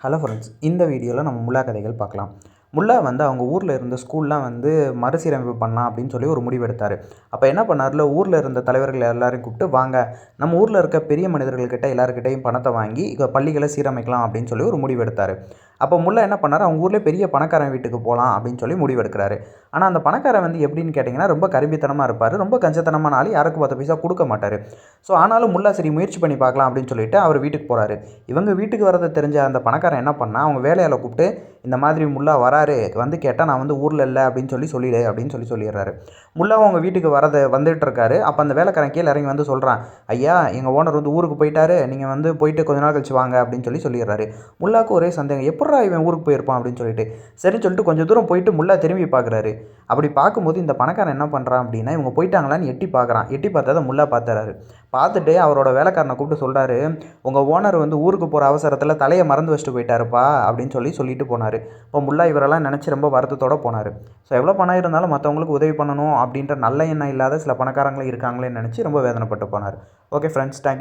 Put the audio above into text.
Hello friends இந்த வீடியோவில் நம்ம முல்லா கதைகள் பார்க்கலாம். முல்லா வந்து அவங்க ஊரில் இருந்த ஸ்கூல்லாம் வந்து மறுசீரமைப்பு பண்ணலாம் அப்படின்னு சொல்லி ஒரு முடிவு எடுத்தார் அப்போ என்ன பண்ணார்ல ஊரில் இருந்த தலைவர்கள் எல்லாரையும் கூப்பிட்டு வாங்க நம்ம ஊரில் இருக்க பெரிய மனிதர்கள்கிட்ட எல்லாருக்கிட்டையும் பணத்தை வாங்கி இப்போ பள்ளிகளை சீரமைக்கலாம் அப்படின்னு சொல்லி ஒரு முடிவு எடுத்தார் அப்போ முல்லா என்ன பண்ணார் அவங்க ஊர்லேயே பெரிய பணக்காரன் வீட்டுக்கு போகலாம் அப்படின்னு சொல்லி முடிவு எடுக்கிறாரு ஆனால் அந்த பணக்காரன் வந்து எப்படின்னு கேட்டிங்கன்னா ரொம்ப கரும்பித்தனமாக இருப்பார். ரொம்ப கஞ்சத்தனமான ஆள். யாருக்கும் பத்து பைசா கொடுக்க மாட்டார். ஸோ ஆனாலும் முல்லா சரி முயற்சி பண்ணி பார்க்கலாம் அப்படின்னு சொல்லிட்டு அவர் வீட்டுக்கு போகிறாரு இவங்க வீட்டுக்கு வரதை தெரிஞ்ச அந்த பணக்காரன் என்ன பண்ணால் அவங்க வேலையால் கூப்பிட்டு இந்த மாதிரி முல்லா வராரு. வந்து கேட்டால் நான் வந்து ஊரில் இல்லை அப்படின்னு சொல்லி சொல்லிடு அப்படின்னு சொல்லி சொல்லிடுறாரு. முல்லாவும் அவங்க வீட்டுக்கு வரதை வந்துட்டு இருக்காரு. அப்போ அந்த வேலைக்காரன் கீழே இறங்கி வந்து சொல்கிறான் ஐயா எங்கள் ஓனர் வந்து ஊருக்கு போயிட்டாரு. நீங்கள் வந்து போயிட்டு கொஞ்ச நாள் கழிச்சு வாங்க அப்படின்னு சொல்லி சொல்லிடுறாரு. முல்லாவுக்கு ஒரே சந்தேகம் எப்படா இவன் ஊருக்கு போயிருப்பான்? அப்படின்னு சொல்லிட்டு. சரின்னு சொல்லிட்டு கொஞ்சம் தூரம் போயிட்டு முல்லா திரும்பி பார்க்குறாரு. அப்படி பார்க்கும்போது இந்த பணக்காரன் என்ன பண்ணுறான் அப்படின்னா இவங்க போயிட்டாங்களான்னு எட்டி பார்க்குறான். எட்டி பார்த்ததை முல்லா பார்த்துறாரு. பார்த்துட்டு அவரோட வேலைக்காரனை கூப்பிட்டு சொல்கிறாரு உங்கள் ஓனர் வந்து ஊருக்கு போகிற அவசரத்தில் தலையை மறந்து வச்சுட்டு போயிட்டாருப்பா அப்படின்னு சொல்லி சொல்லிட்டு போனார். இப்போ முல்லா இவரெல்லாம் நினச்சி ரொம்ப வருத்தத்தோடு போனார். ஸோ எவ்வளோ பணம் இருந்தாலும் மற்றவங்களுக்கு உதவி பண்ணணும் அப்படின்ற நல்ல எண்ணம் இல்லாத சில பணக்காரங்களும் இருக்காங்களேன்னு நினச்சி ரொம்ப வேதனைப்பட்டு போனார். Okay friends thank